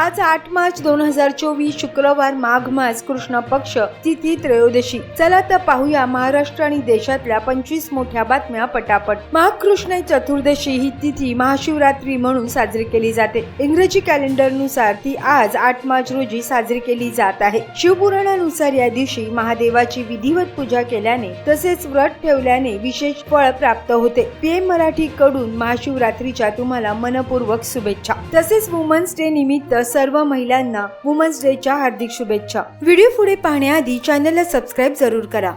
आज आठ मार्च दोन हजार चोवीस शुक्रवार माघ मास कृष्ण पक्ष तिथी त्रयोदशी. चला तर पाहूया महाराष्ट्र आणि देशातल्या पंचवीस मोठ्या बातम्या पटापट. माघ कृष्ण चतुर्दशी ही तिथी महाशिवरात्री म्हणून साजरी केली जाते. इंग्रजी कॅलेंडरनुसार ती आज आठ मार्च रोजी साजरी केली जात आहे. शिवपुराणानुसार या दिवशी महादेवाची विधिवत पूजा केल्याने तसेच व्रत ठेवल्याने विशेष फळ प्राप्त होते. पीएम मराठी कडून महाशिवरात्रीच्या तुम्हाला मनपूर्वक शुभेच्छा. तसेच वुमन्स डे निमित्त सर्व महिलांना वुमन्स डेच्या हार्दिक शुभेच्छा. व्हिडिओ पुढे पाहण्याआधी चॅनलला सबस्क्राईब जरूर करा.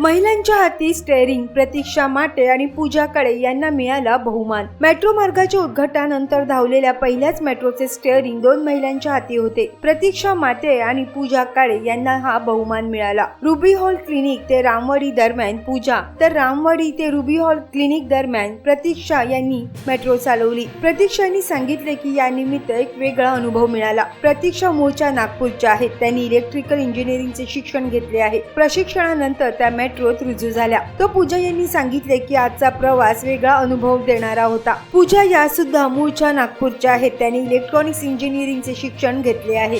महिलांच्या हाती स्टेअरिंग प्रतीक्षा माटे आणि पूजा काळे यांना मिळाला बहुमान. मेट्रो मार्गाच्या उद्घाटनानंतर धावलेल्या पहिल्याच मेट्रोचे स्टेअरिंग दोन महिलांच्या हाती होते. प्रतीक्षा माटे आणि पूजा काळे यांना हा बहुमान मिळाला. रुबी हॉल क्लिनिक ते रामवाडी दरम्यान पूजा. तर रामवाडी ते रुबी हॉल क्लिनिक दरम्यान प्रतीक्षा यांनी मेट्रो चालवली. प्रतीक्षांनी सांगितले की या निमित्त एक वेगळा अनुभव मिळाला. प्रतीक्षा मूळच्या नागपूरच्या आहेत. त्यांनी इलेक्ट्रिकल इंजिनिअरिंगचे शिक्षण घेतले आहे. प्रशिक्षणानंतर त्या मेट्रोत रुजू झाल्या. तो पूजा यांनी सांगितले की आजचा प्रवास वेगळा अनुभव देणारा होता. पूजा या सुद्धा मूळच्या नागपूरच्या आहेत. त्यांनी इलेक्ट्रॉनिक्स इंजिनिअरिंगचे शिक्षण घेतले आहे.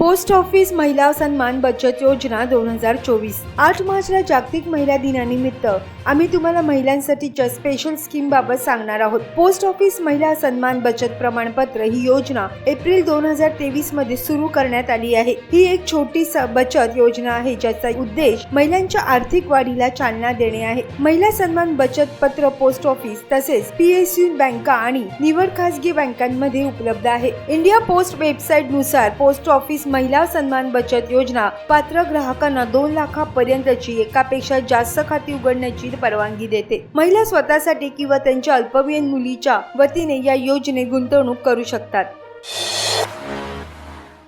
पोस्ट ऑफिस महिला सन्मान बचत योजना दोन हजार चोवीस. आठ मार्चला जागतिक महिला दिनानिमित्त आम्ही तुम्हाला महिलांसाठीच्या स्पेशल स्कीम बाबत सांगणार आहोत. पोस्ट ऑफिस महिला सन्मान बचत प्रमाणपत्र ही योजना एप्रिल दोन हजार तेवीसमध्ये सुरू करण्यात आली आहे. ही एक छोटी स- बचत योजना आहे ज्याचा उद्देश महिलांच्या आर्थिक वाढीला चालना देणे आहे. महिला सन्मान बचत पत्र पोस्ट ऑफिस तसेच पीएसयू बँका आणि निवड खासगी बँकांमध्ये उपलब्ध आहे. इंडिया पोस्ट वेबसाईटनुसार पोस्ट ऑफिस महिला सन्मान बचत योजना पात्र ग्राहकांना दोन लाखापर्यंतची एकापेक्षा जास्त खाती उघडण्याची परवानगी देते. महिला स्वतःसाठी किंवा त्यांच्या अल्पवयीन मुलीच्या वतीने या योजनेत गुंतवणूक करू शकतात.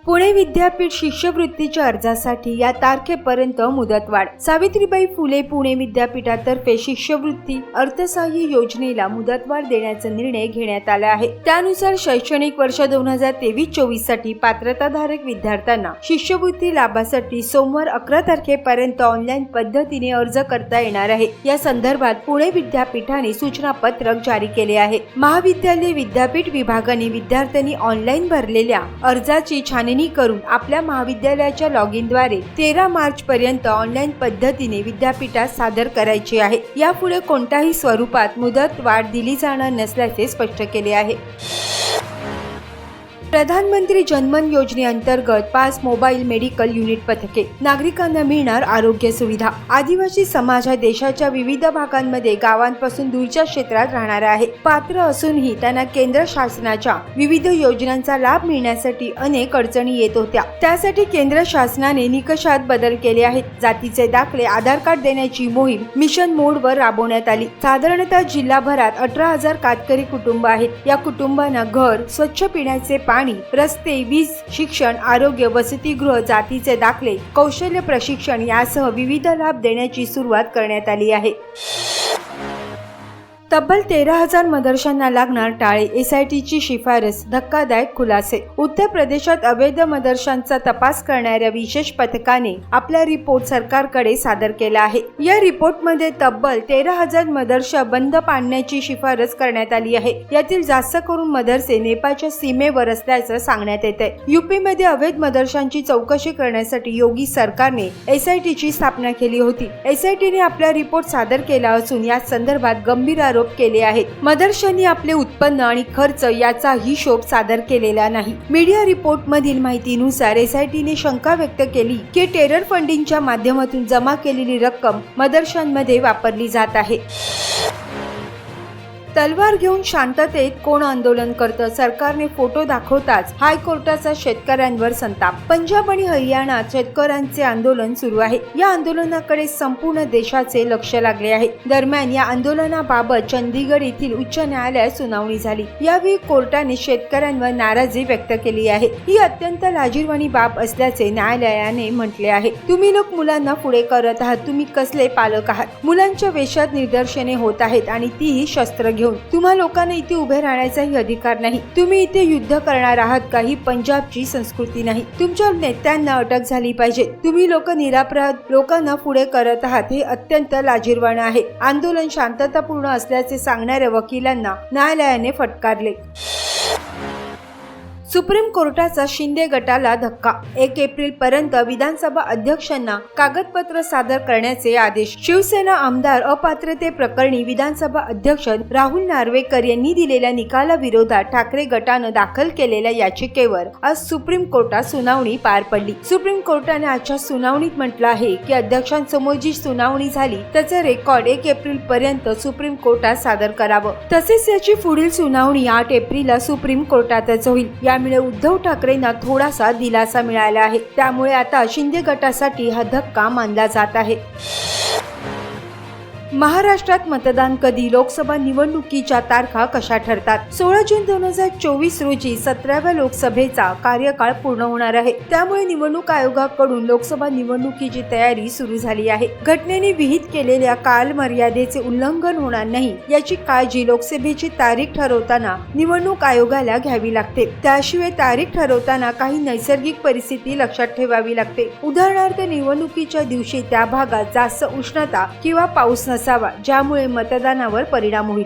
पुणे विद्यापीठ शिष्यवृत्तीच्या अर्जासाठी या तारखेपर्यंत मुदतवाढ. सावित्रीबाई फुले पुणे विद्यापीठातर्फे शिष्यवृत्ती अर्थसहाय्य योजनेला मुदतवाढ देण्याचा निर्णय घेण्यात आला आहे. त्यानुसार शैक्षणिक वर्ष दोन हजार तेवीस चोवीससाठी पात्रताधारक विद्यार्थ्यांना शिष्यवृत्ती लाभासाठी सोमवार अकरा तारखेपर्यंत ऑनलाईन पद्धतीने अर्ज करता येणार आहे. या संदर्भात पुणे विद्यापीठाने सूचना पत्रक जारी केले आहे. महाविद्यालय विद्यापीठ विभागाने विद्यार्थ्यांनी ऑनलाईन भरलेल्या अर्जाची छाननी करून आपल्या महाविद्यालयाच्या लॉग इनद्वारे तेरा मार्च पर्यंत ऑनलाईन पद्धतीने विद्यापीठात सादर करायची आहे. यापुढे कोणत्याही स्वरूपात मुदत वाढ दिली जाणार नसल्याचे स्पष्ट केले आहे. प्रधानमंत्री जनमन योजनेअंतर्गत पाच मोबाईल मेडिकल युनिट पथके. नागरिकांना मिळणार आरोग्य सुविधा. आदिवासी समाज हा देशाच्या विविध भागांमध्ये गावांपासून दूरच्या क्षेत्रात राहणार आहे. पात्र असूनही त्यांना केंद्र शासनाच्या विविध योजनांचा लाभ मिळण्यासाठी अनेक अडचणी येत होत्या. त्यासाठी केंद्र शासनाने निकषात बदल केले आहेत. जातीचे दाखले आधार कार्ड देण्याची मोहीम मिशन मोडवर राबवण्यात आली. साधारणतः जिल्हाभरात अठरा हजार कातकरी कुटुंब आहेत. या कुटुंबांना घर स्वच्छ पिण्याचे पाणी रस्ते वीज शिक्षण आरोग्य वसतिगृह जातीचे दाखले कौशल्य प्रशिक्षण यासह विविध लाभ देण्याची सुरुवात करण्यात आली आहे. तब्बल तेरा हजार मदरशांना लागणार टाळे. एसआयटीची शिफारस धक्कादायक खुलासे. उत्तर प्रदेशात अवैध मदरशांचा तपास करणाऱ्या विशेष पथकाने आपला रिपोर्ट सरकारकडे सादर केला आहे. या रिपोर्टमध्ये तब्बल तेरा हजार मदरशा बंद पाडण्याची शिफारस करण्यात आली आहे. यातील जास्त करून मदरसे नेपाळच्या सीमेवर असल्याचं सांगण्यात येत आहे युपीमध्ये अवैध मदरशांची चौकशी करण्यासाठी योगी सरकारने एसआयटीची स्थापना केली होती. एसआयटीने आपला रिपोर्ट सादर केला असून या संदर्भात गंभीर आरोप केले आहेत. मदरशांनी आपले उत्पन्न आणि खर्च याचा हिशोब सादर केलेला नाही. मीडिया रिपोर्ट मधील माहितीनुसार एसआयटीने शंका व्यक्त केली की टेरर फंडिंगच्या माध्यमातून जमा केलेली रक्कम मदर्शनमध्ये वापरली जात आहे. तलवार घेऊन शांततेत कोण आंदोलन करतं? सरकारने फोटो दाखवताच हायकोर्टाचा शेतकऱ्यांवर संताप. पंजाब आणि हरियाणात शेतकऱ्यांचे आंदोलन सुरू आहे. या आंदोलनाकडे संपूर्ण देशाचे लक्ष लागले आहे. दरम्यान या आंदोलनाबाबत चंदीगड येथील उच्च न्यायालयात सुनावणी झाली. यावेळी कोर्टाने शेतकऱ्यांवर नाराजी व्यक्त केली आहे. ही अत्यंत लाजीरवाणी बाब असल्याचे न्यायालयाने म्हटले आहे. तुम्ही लोक मुलांना पुढे करत आहात. तुम्ही कसले पालक आहात? मुलांच्या वेशात निदर्शने होत आहेत आणि तीही शस्त्र घेऊन घेऊन. तुम्हा लोकांना इथे उभे राहण्याचाही अधिकार नाही. तुम्ही इथे युद्ध करणार आहात काही पंजाबची संस्कृती नाही. तुमच्या नेत्यांना अटक झाली पाहिजे. तुम्ही लोक निरापराध लोकांना पुढे करत आहात हे अत्यंत लाजीरवाण आहे. आंदोलन शांततापूर्ण असल्याचे सांगणाऱ्या वकिलांना न्यायालयाने फटकारले. सुप्रीम कोर्टाचा शिंदे गटाला धक्का. एक एप्रिल पर्यंत विधानसभा अध्यक्षांना कागदपत्र सादर करण्याचे आदेश. शिवसेना आमदार अपात्रते प्रकरणी विधानसभा अध्यक्ष राहुल नार्वेकर यांनी दिलेल्या निकालाविरोधात ठाकरे गटानं दाखल केलेल्या याचिकेवर आज सुप्रीम कोर्टात सुनावणी पार पडली. सुप्रीम कोर्टाने आजच्या सुनावणीत म्हटलं आहे की अध्यक्षांसमोर जी सुनावणी झाली त्याचं रेकॉर्ड एक एप्रिल पर्यंत सुप्रीम कोर्टात सादर करावं. तसेच याची पुढील सुनावणी आठ एप्रिलला सुप्रीम कोर्टातच होईल. या त्यामुळे उद्धव ठाकरेंना थोडासा दिलासा मिळाला आहे. त्यामुळे आता शिंदे गटासाठी हा धक्का मानला जात आहे. महाराष्ट्रात मतदान कधी लोकसभा निवडणुकीच्या तारखा कशा ठरतात? सोळा जून दोन हजार चोवीस रोजी सतराव्या लोकसभेचा कार्यकाळ पूर्ण होणार आहे. त्यामुळे निवडणूक आयोगाकडून लोकसभा निवडणुकीची तयारी सुरू झाली आहे. घटनेने विहित केलेल्या काल मर्यादेचे उल्लंघन होणार नाही याची काळजी लोकसभेची तारीख ठरवताना निवडणूक आयोगाला घ्यावी लागते. त्याशिवाय तारीख ठरवताना काही नैसर्गिक परिस्थिती लक्षात ठेवावी लागते. उदाहरणार्थ निवडणुकीच्या दिवशी त्या भागात जास्त उष्णता किंवा पाऊस असावा ज्यामुळे मतदानावर परिणाम होईल.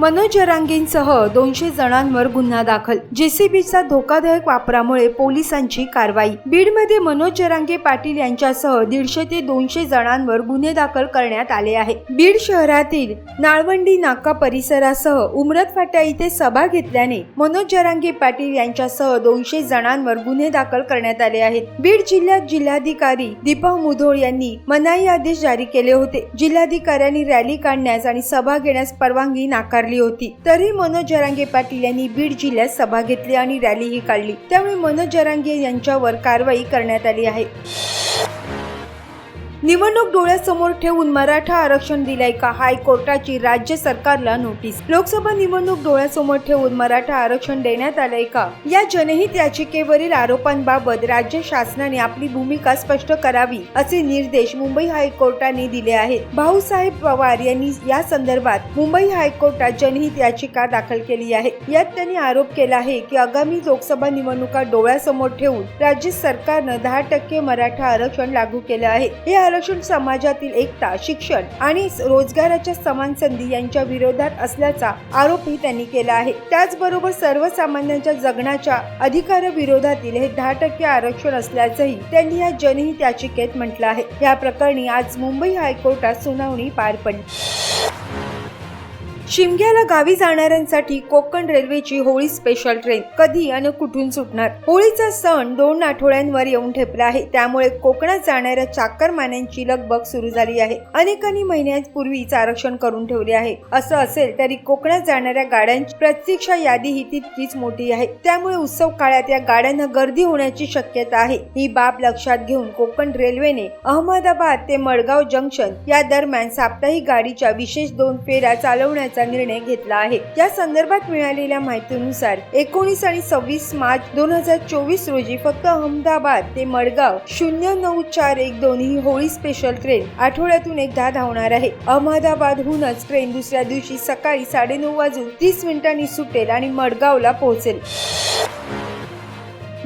मनोज जरांगेंसह दोनशे जणांवर गुन्हा दाखल. जेसीबीचा धोकादायक वापरामुळे पोलिसांची कारवाई. बीडमध्ये मनोज जरांगे पाटील यांच्यासह दीडशे ते दोनशे जणांवर गुन्हे दाखल करण्यात आले आहे. बीड शहरातील नाळवंडी नाका परिसरासह उमरत फाट्या इथे सभा घेतल्याने मनोज जरांगे पाटील यांच्यासह दोनशे जणांवर गुन्हे दाखल करण्यात आले आहेत. बीड जिल्ह्यात जिल्हाधिकारी दीपा मुधोळ यांनी मनाई आदेश जारी केले होते. जिल्हाधिकाऱ्यांनी रॅली काढण्यास आणि सभा घेण्यास परवानगी नाकारली. होती. तरी मनोज जरांगे पाटील यांनी बीड जिल्ह्यात सभा घेतली आणि रॅलीही काढली. त्यामुळे मनोज जरांगे यांच्यावर कारवाई करण्यात आली आहे. निवडणूक डोळ्यासमोर ठेवून मराठा आरक्षण दिलंय का? हायकोर्टाची राज्य सरकारला नोटीस. लोकसभा निवडणूक डोळ्यासमोर ठेवून मराठा आरक्षण देण्यात आलंय का? या जनहित याचिकेवरील आरोपांबाबत राज्य शासनाने आपली भूमिका स्पष्ट करावी असे निर्देश मुंबई हायकोर्टाने दिले आहेत. भाऊसाहेब पवार यांनी या संदर्भात मुंबई हायकोर्टात जनहित याचिका दाखल केली आहे. यात त्यांनी आरोप केला आहे की आगामी लोकसभा निवडणुका डोळ्यासमोर ठेवून राज्य सरकारनं दहा टक्के मराठा आरक्षण लागू केलं आहे. या आरक्षण समाजातील एकता शिक्षण आणि रोजगाराच्या समान संधी यांच्या विरोधात असल्याचा आरोपही त्यांनी केला आहे. त्याचबरोबर सर्वसामान्यांच्या जगण्याच्या अधिकाराविरोधातील हे दहा टक्के आरक्षण असल्याचंही त्यांनी या जनहित याचिकेत म्हटलं आहे. या प्रकरणी आज मुंबई हायकोर्टात सुनावणी पार पडली. शिमग्याला गावी जाणाऱ्यांसाठी कोकण रेल्वेची होळी स्पेशल ट्रेन कधी आणि कुठून सुटणार? होळीचा सण दोन आठवड्यांवर येऊन ठेपला आहे. त्यामुळे कोकणात जाणाऱ्या चाकरमान्यांची लगबग सुरू झाली आहे. अनेकांनी महिन्यांपूर्वीच आरक्षण करून ठेवले आहे. असं असेल तरी कोकणात जाणाऱ्या गाड्यांची प्रतीक्षा यादी ही तितकीच मोठी आहे. त्यामुळे उत्सव काळात या गाड्यांना गर्दी होण्याची शक्यता आहे. ही बाब लक्षात घेऊन कोकण रेल्वेने अहमदाबाद ते मडगाव जंक्शन या दरम्यान साप्ताहिक गाडीच्या विशेष दोन फेऱ्या चालवण्याचा निर्णय घेतला आहे. या संदर्भात मिळालेल्या माहितीनुसार एकोणीस आणि सव्वीस मार्च दोन हजार चोवीस रोजी फक्त अहमदाबाद ते मडगाव शून्य नऊ चार एक दोन ही होळी स्पेशल ट्रेन आठवड्यातून एकदा धावणार आहे. अहमदाबादहूनच ट्रेन दुसऱ्या दिवशी सकाळी साडेनऊ वाजून तीस मिनिटांनी सुटेल आणि मडगावला पोहोचेल.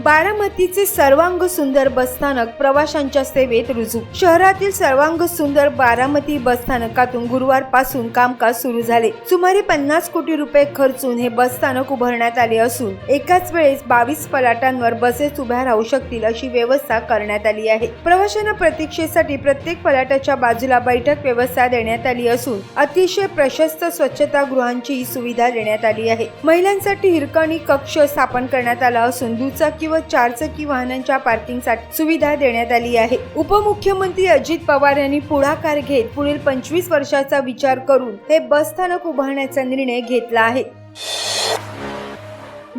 बारामतीचे सर्वांग सुंदर बसस्थानक प्रवाशांच्या सेवेत रुजू. शहरातील सर्वांग सुंदर बारामती बसस्थानकातून गुरुवारपासून कामकाज सुरू झाले. सुमारे पन्नास कोटी रुपये खर्चून हे बसस्थानक उभारण्यात आले असून एकाच वेळेस बावीस फलाटांवर बसेस उभ्या राहू शकतील अशी व्यवस्था करण्यात आली आहे. प्रवाशांना प्रतीक्षेसाठी प्रत्येक फलाटाच्या बाजूला बैठक व्यवस्था देण्यात आली असून अतिशय प्रशस्त स्वच्छतागृहांची सुविधा देण्यात आली आहे. महिलांसाठी हिरकणी कक्ष स्थापन करण्यात आला असून दुचाकी व चारचाकी वाहनांच्या पार्किंगसाठी सुविधा देण्यात आली आहे. उपमुख्यमंत्री अजित पवार यांनी पुढाकार घेत पुढील पंचवीस वर्षाचा विचार करून हे बसस्थानक उभारण्याचा निर्णय घेतला आहे.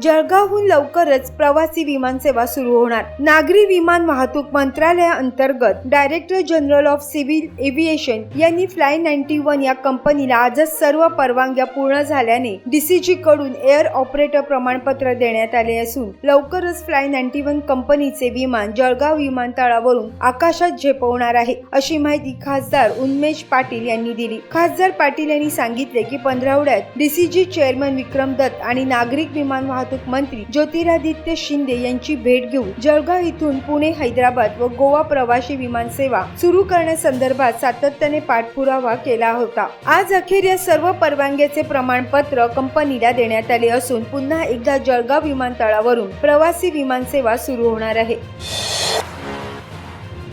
जळगावहून लवकरच प्रवासी विमान सेवा सुरू होणार. नागरी विमान वाहतूक मंत्रालयाअंतर्गत director general of civil aviation यांनी फ्लाय नाईन्टी वन या कंपनीला आजच सर्व परवानग्या पूर्ण झाल्याने डीसीजी कडून एअर ऑपरेटर प्रमाणपत्र देण्यात आले असून लवकरच फ्लाय नाईन्टी वन कंपनीचे विमान जळगाव विमानतळावरून आकाशात झेपवणार आहे अशी माहिती खासदार उन्मेश पाटील यांनी दिली. खासदार पाटील यांनी सांगितले की पंधरावड्यात डीसीजी चेअरमन विक्रम दत्त आणि नागरिक विमान वाहतूक मंत्री ज्योतिरादित्य शिंदे यांची भेट घेऊन जळगाव इथून पुणे हैदराबाद व गोवा प्रवासी विमान सेवा सुरू करण्यासंदर्भात सातत्याने पाठपुरावा केला होता. आज अखेर या सर्व परवानग्याचे प्रमाणपत्र कंपनीला देण्यात आले असून पुन्हा एकदा जळगाव विमानतळावरून प्रवासी विमान सेवा सुरू होणार आहे.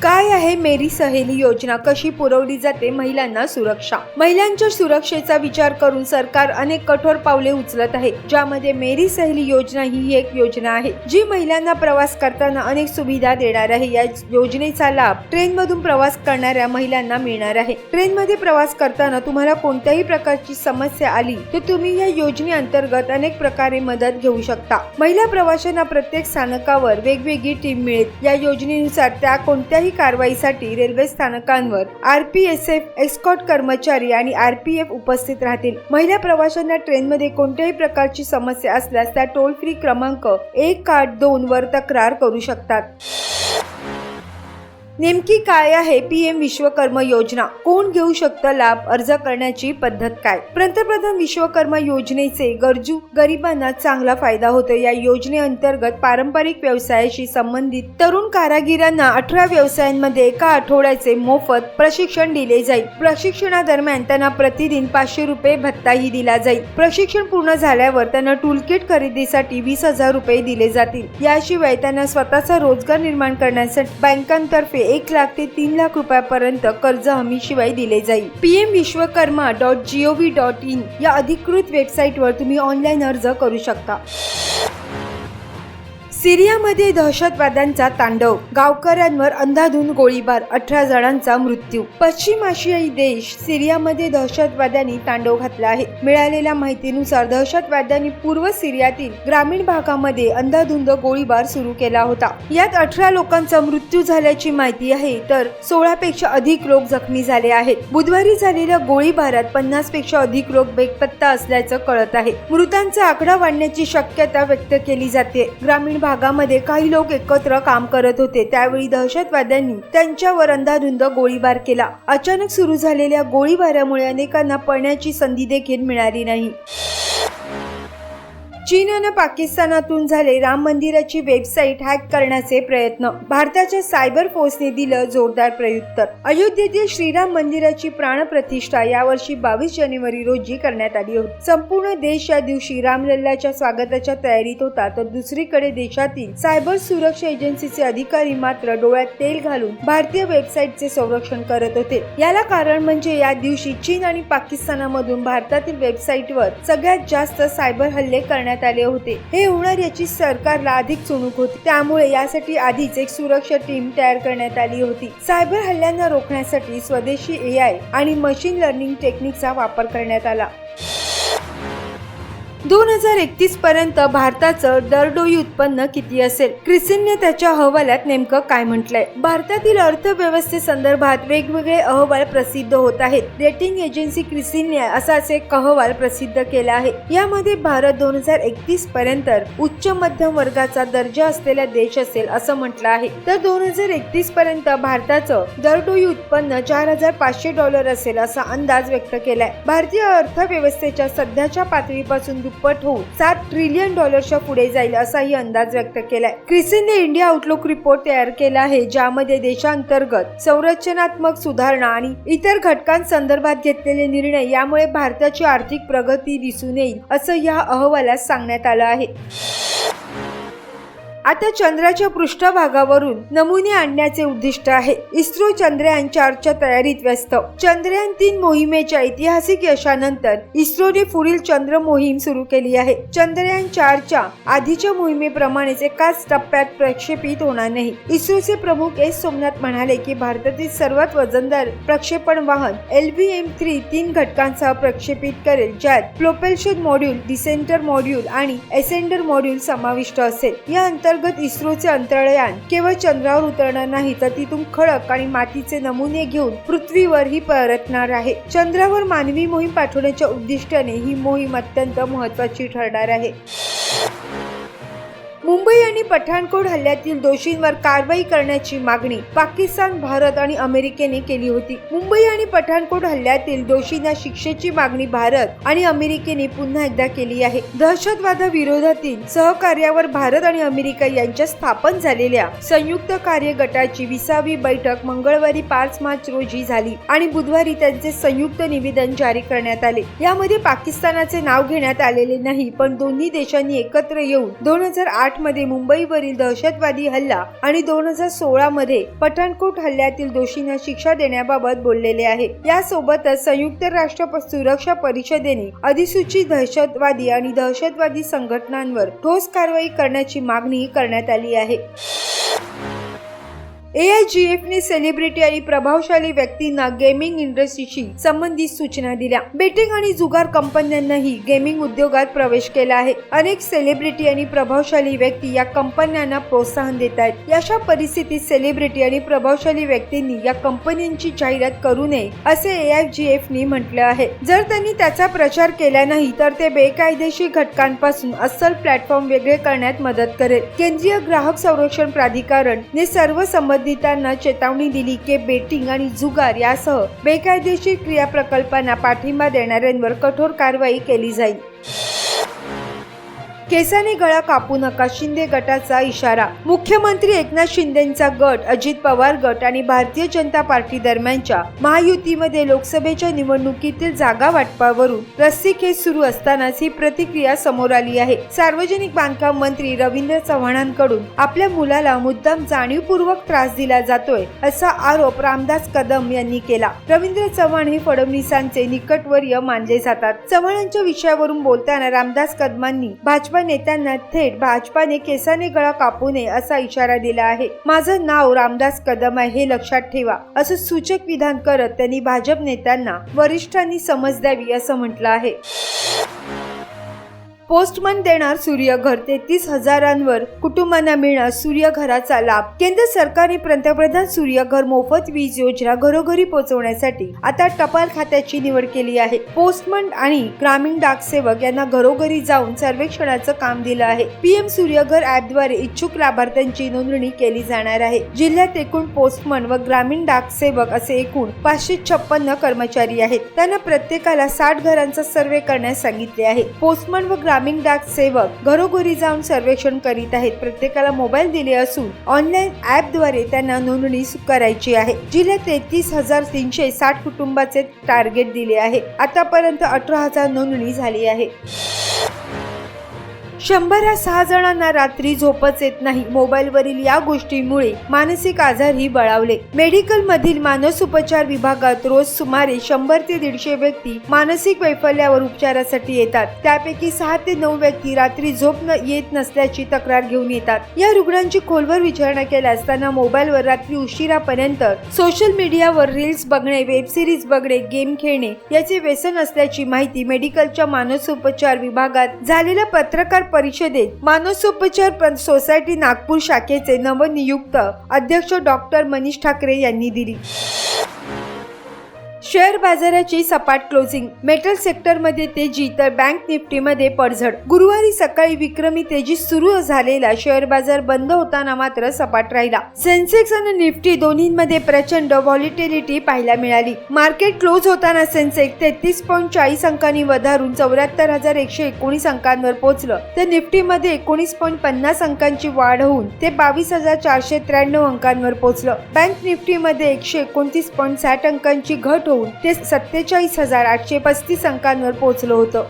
काय आहे मेरी सहेली योजना? कशी पुरवली जाते महिलांना सुरक्षा? महिलांच्या सुरक्षेचा विचार करून सरकार अनेक कठोर पावले उचलत आहे ज्यामध्ये मेरी सहेली योजना ही एक योजना आहे जी महिलांना प्रवास करताना अनेक सुविधा देणार आहे. या योजनेचा लाभ ट्रेन मधून प्रवास करणाऱ्या महिलांना मिळणार आहे. ट्रेन मध्ये प्रवास करताना तुम्हाला कोणत्याही प्रकारची समस्या आली तर तुम्ही या योजनेअंतर्गत अनेक प्रकारे मदत घेऊ शकता. महिला प्रवाशांना प्रत्येक स्थानकावर वेगवेगळी टीम मिळेल. या योजनेनुसार त्या कोणत्याही कारवाईसाठी रेल्वे स्थानकांवर आरपीएसएफ एस्कॉट कर्मचारी आणि आरपीएफ उपस्थित राहतील. महिला प्रवाशांना ट्रेनमध्ये कोणत्याही प्रकारची समस्या असल्यास त्या टोल फ्री क्रमांक एक आठ दोन वर तक्रार करू शकतात. नेमकी काय आहे पीएम विश्वकर्म योजना? कोण घेऊ शकतं लाभ? अर्ज करण्याची पद्धत काय? पंतप्रधान विश्वकर्मा योजनेचे गरजू गरिबांना चांगला फायदा होतो. या योजनेअंतर्गत पारंपरिक व्यवसायाशी संबंधित तरुण कारागिरांना अठरा व्यवसायांमध्ये एका आठवड्याचे मोफत प्रशिक्षण दिले जाईल. प्रशिक्षणादरम्यान त्यांना प्रतिदिन पाचशे रुपये भत्ताही दिला जाईल. प्रशिक्षण पूर्ण झाल्यावर त्यांना टूलकिट खरेदीसाठी वीस हजार रुपये दिले जातील. याशिवाय त्यांना स्वतःचा रोजगार निर्माण करण्यासाठी बँकांतर्फे एक लाख ते तीन लाख रुपयापर्यंत कर्ज हमीशिवाय दिले जाईल. PM Vishwakarma dot gov dot in या अधिकृत वेबसाईटवर तुम्ही ऑनलाईन अर्ज करू शकता. सिरियामध्ये दहशतवाद्यांचा तांडव. गावकऱ्यांवर अंधाधुंद गोळीबार अठरा जणांचा मृत्यू. पश्चिम आशियाई देश सिरियामध्ये दहशतवाद्यांनी तांडव घातला आहे. मिळालेल्या माहितीनुसार दहशतवाद्यांनी पूर्व सिरियातील ग्रामीण भागामध्ये अंधाधुंद गोळीबार सुरू केला होता. यात अठरा लोकांचा मृत्यू झाल्याची माहिती आहे तर सोळा पेक्षा अधिक लोक जखमी झाले आहेत. बुधवारी झालेल्या गोळीबारात पन्नासपेक्षा अधिक लोक बेपत्ता असल्याचं कळत आहे. मृतांचा आकडा वाढण्याची शक्यता व्यक्त केली जाते. ग्रामीण भागामध्ये काही लोक एकत्र काम करत होते. त्यावेळी दहशतवाद्यांनी त्यांच्यावर अंधाधुंद गोळीबार केला. अचानक सुरू झालेल्या गोळीबारामुळे अनेकांना पळण्याची संधी देखील मिळाली नाही. चीननं पाकिस्तानातून झाले राम मंदिराची वेबसाईट हॅक करण्याचे प्रयत्न. भारताच्या सायबर फोर्सने दिलं जोरदार प्रयुत्तर. अयोध्येतील श्रीराम मंदिराची प्राणप्रतिष्ठा यावर्षी बावीस जानेवारी रोजी करण्यात आली होती. संपूर्ण देश या दिवशी रामलल्लाच्या स्वागताच्या तयारीत होता तर दुसरीकडे देशातील सायबर सुरक्षा एजन्सीचे अधिकारी मात्र डोळ्यात तेल घालून भारतीय वेबसाईटचे संरक्षण करत होते. याला कारण म्हणजे या दिवशी चीन आणि पाकिस्तानामधून भारतातील वेबसाईटवर सगळ्यात जास्त सायबर हल्ले करण्यात आले होते. हे होणार याची सरकारला अधिक चुणूक होती. त्यामुळे यासाठी आधीच एक सुरक्षा टीम तयार करण्यात आली होती. सायबर हल्ल्यांना रोखण्यासाठी स्वदेशी एआय आणि मशीन लर्निंग टेक्निकचा वापर करण्यात आला. दोन हजार एकतीस पर्यंत भारताचं दरडोई उत्पन्न किती असेल? क्रिसिनने त्याच्या अहवालात नेमकं काय म्हटलंय? भारतातील अर्थव्यवस्थेसंदर्भात वेगवेगळे अहवाल प्रसिद्ध होत आहेत. रेटिंग एजन्सी क्रिसिनने असाच एक अहवाल प्रसिद्ध केला आहे. यामध्ये भारत दोन हजार एकतीस पर्यंत उच्च मध्यम वर्गाचा दर्जा असलेला देश असेल असं म्हटलं आहे. तर दोन हजार एकतीस पर्यंत भारताचं दरडोई उत्पन्न चार हजार पाचशे डॉलर असेल असा अंदाज व्यक्त केलाय. भारतीय अर्थव्यवस्थेच्या सध्याच्या पातळीपासून दुप्पट होऊन सात ट्रिलियन डॉलरच्या पुढे जाईल असाही अंदाज व्यक्त केलाय. क्रिसिनने इंडिया आउटलुक रिपोर्ट तयार केला आहे ज्यामध्ये देशांतर्गत संरचनात्मक सुधारणा आणि इतर घटकांसंदर्भात घेतलेले निर्णय यामुळे भारताची आर्थिक प्रगती दिसून येईल असं या अहवालात सांगण्यात आलं आहे. आता चंद्राच्या पृष्ठभागावरून नमुने आणण्याचे उद्दिष्ट आहे. इस्रो चंद्रयान चारच्या तयारीत व्यस्त. चंद्रयान तीन मोहिमेच्या ऐतिहासिक यशानंतर इस्रोने पुढील चंद्र मोहीम सुरू केली आहे. चंद्रयान चारच्या आधीच्या मोहिमेप्रमाणेच एकाच टप्प्यात प्रक्षेपित होणार नाही. इस्रोचे प्रमुख एस. सोमनाथ म्हणाले की भारतातील सर्वात वजनदार प्रक्षेपण वाहन एल व्ही एम थ्री तीन घटकांसह प्रक्षेपित करेल ज्यात प्रोपेल्शन मॉड्यूल डिसेंटर मॉड्यूल आणि एसेंडर मॉड्यूल समाविष्ट असेल. या अंतर्गत इस्रोचे अंतराळयान केवळ चंद्रावर उतरणार नाही तर तिथून खडक आणि मातीचे नमुने घेऊन पृथ्वीवरही परतणार आहे. चंद्रावर मानवी मोहीम पाठवण्याच्या उद्दिष्टाने ही मोहीम अत्यंत महत्वाची ठरणार आहे. मुंबई आणि पठाणकोट हल्ल्यातील दोषींवर कारवाई करण्याची मागणी पाकिस्तान भारत आणि अमेरिकेने केली होती. मुंबई आणि पठाणकोट हल्ल्यातील दोषींना शिक्षेची मागणी भारत आणि अमेरिकेने पुन्हा एकदा केली आहे. दहशतवादाविरोधातील सहकार्यावर भारत आणि अमेरिका यांच्या स्थापन झालेल्या संयुक्त कार्य गटाची विसावी बैठक मंगळवारी पाच मार्च रोजी झाली आणि बुधवारी त्यांचे संयुक्त निवेदन जारी करण्यात आले. यामध्ये पाकिस्तानाचे नाव घेण्यात आलेले नाही पण दोन्ही देशांनी एकत्र येऊन दोन हजार आठ मध्ये मुंबईवरील दहशतवादी हल्ला आणि दोन हजार सोळा मध्ये पठाणकोट हल्ल्यातील दोषींना शिक्षा देण्याबाबत बोललेले आहे. यासोबतच संयुक्त राष्ट्र सुरक्षा परिषदेने अधिसूचित दहशतवादी आणि दहशतवादी संघटनांवर ठोस कारवाई करण्याची मागणी करण्यात आली आहे. ने सेलिब्रिटी आणि प्रभावशाली व्यक्तींना गेमिंग इंडस्ट्रीशी संबंधित सूचना दिल्या. बेटिंग आणि जुगार कंपन्यांनाही गेमिंग उद्योगात प्रवेश केला आहे. अनेक सेलिब्रिटी आणि प्रभावशाली व्यक्ती या कंपन्यांना प्रोत्साहन देत आहेत अशा परिस्थितीत सेलिब्रिटी आणि प्रभावशाली व्यक्तींनी या कंपन्यांची जाहिरात करू नये असे एआयजीएफनी म्हटलं आहे. जर त्यांनी त्याचा प्रचार केला नाही तर ते बेकायदेशीर घटकांपासून अस्सल प्लॅटफॉर्म वेगळे करण्यात मदत करेल. केंद्रीय ग्राहक संरक्षण प्राधिकरण ने सर्व संबंधितांना चेतावणी दिली की बेटिंग आणि जुगार यासह बेकायदेशीर क्रिया प्रकल्पांना पाठिंबा देणाऱ्यांवर कठोर कारवाई केली जाईल. केसाने गळा कापू नका शिंदे गटाचा इशारा. मुख्यमंत्री एकनाथ शिंदेचा गट अजित पवार गट आणि भारतीय जनता पार्टी दरम्यानच्या महायुतीमध्ये लोकसभेच्या निवडणुकीतील जागा वाटपावरून रस्सीखेच सुरू असतानाच ही प्रतिक्रिया समोर आली आहे. सार्वजनिक बांधकाम मंत्री रवींद्र चव्हाणांकडून आपल्या मुलाला मुद्दाम जाणीवपूर्वक त्रास दिला जातोय असा आरोप रामदास कदम यांनी केला. रवींद्र चव्हाण हे फडणवीसांचे निकटवर्य मानले जातात. चव्हाणांच्या विषयावरून बोलताना रामदास कदमांनी भाजपा नेत्यांना थेट भाजपाने केसाने गळा कापू नये असा इशारा दिला आहे. माझं नाव रामदास कदम आहे हे लक्षात ठेवा. असं सूचक विधान करत त्यांनी भाजप नेत्यांना वरिष्ठांनी समज द्यावी असं म्हटलं आहे. पोस्टमन देणार सूर्यघर तेहतीस हजारांवर कुटुंबांना मिळणार सूर्यघराचा लाभ. केंद्र सरकारने पंतप्रधान सूर्यघर मोफत वीज योजना घरोघरी पोहोचवण्यासाठी आता टपाल खात्याची निवड केली आहे. पोस्टमन आणि ग्रामीण डाक सेवक यांना घरोघरी जाऊन सर्वेक्षणाचं काम दिलं आहे. पीएम सूर्यघर ऍपद्वारे इच्छुक लाभार्थ्यांची नोंदणी केली जाणार आहे. जिल्ह्यात एकूण पोस्टमन व ग्रामीण डाक सेवक असे एकूण पाचशे छप्पन्न कर्मचारी आहेत. त्यांना प्रत्येकाला साठ घरांचा सर्वे करण्यास सांगितले आहे. पोस्टमन व ग्रामीण ग्रामीण डाक सेवक घरोघरी जाऊन सर्वेक्षण करीत आहेत. प्रत्येकाला मोबाईल दिले असून ऑनलाईन ऍपद्वारे त्यांना नोंदणी करायची आहे. जिल्ह्यात तेहतीस हजार तीनशे साठ कुटुंबाचे टार्गेट दिले आहे. आतापर्यंत अठरा हजार नोंदणी झाली आहे. शंभर सहा जणांना रात्री झोपच येत नाही. मोबाईलवरील या गोष्टीमुळे मानसिक आजारही बळावले. मेडिकल मधील मानस उपचार विभागात रोज सुमारे शंभर ते दीडशे व्यक्ती मानसिक वैफल्यावर उपचारासाठी येतात. त्यापैकी सहा ते नऊ व्यक्ती रात्री झोप न येत नसल्याची तक्रार घेऊन येतात. या रुग्णांची खोलवर विचारणा केल्या असताना मोबाईलवर रात्री उशिरापर्यंत सोशल मीडियावर रील्स बघणे वेब सिरीज बघणे गेम खेळणे याचे व्यसन असल्याची माहिती मेडिकलच्या मानसोपचार विभागात झालेल्या पत्रकार परिषदेत मानसोपचार सोसायटी नागपूर शाखेचे नवनियुक्त अध्यक्ष डॉक्टर मनीष ठाकरे यांनी दिली. शेअर बाजाराची सपाट क्लोजिंग. मेटल सेक्टरमध्ये तेजी तर बँक निफ्टीमध्ये पडझड. गुरुवारी सकाळी विक्रमी तेजी सुरू झालेला शेअर बाजार बंद होताना मात्र सपाट राहिला. सेन्सेक्स आणि निफ्टी दोन्हीमध्ये प्रचंड व्हॉलिटिलिटी पाहायला मिळाली. मार्केट क्लोज होताना सेन्सेक्स तेहतीस पॉईंट चाळीस अंकांनी वधारून चौऱ्याहत्तर हजार एकशे एकोणीस अंकांवर पोहोचलं. तर निफ्टीमध्ये एकोणीस पॉईंट पन्नास अंकांची वाढ होऊन ते बावीस हजार चारशे त्र्याण्णव अंकांवर पोहोचलं. बँक निफ्टीमध्ये एकशे एकोणतीस पॉईंट साठ अंकांची घट होऊन होऊन ते सत्तेचाळीस हजार आठशे पस्तीस अंकांवर पोहोचलं होतं.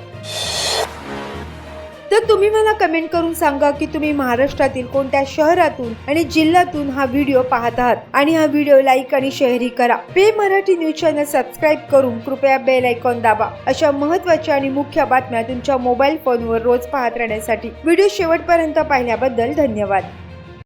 तर तुम्ही मला कमेंट करून सांगा की तुम्ही महाराष्ट्रातील कोणत्या शहरातून आणि जिल्ह्यातून हा व्हिडिओ पाहत आहात. आणि हा व्हिडिओ लाईक आणि शेअरही करा. पे मराठी न्यूज चॅनल सबस्क्राईब करून कृपया बेल आयकॉन दाबा. अशा महत्त्वाच्या आणि मुख्य बातम्या तुमच्या मोबाईल फोनवर रोज पाहत राहण्यासाठी. व्हिडिओ शेवटपर्यंत पाहिल्याबद्दल धन्यवाद.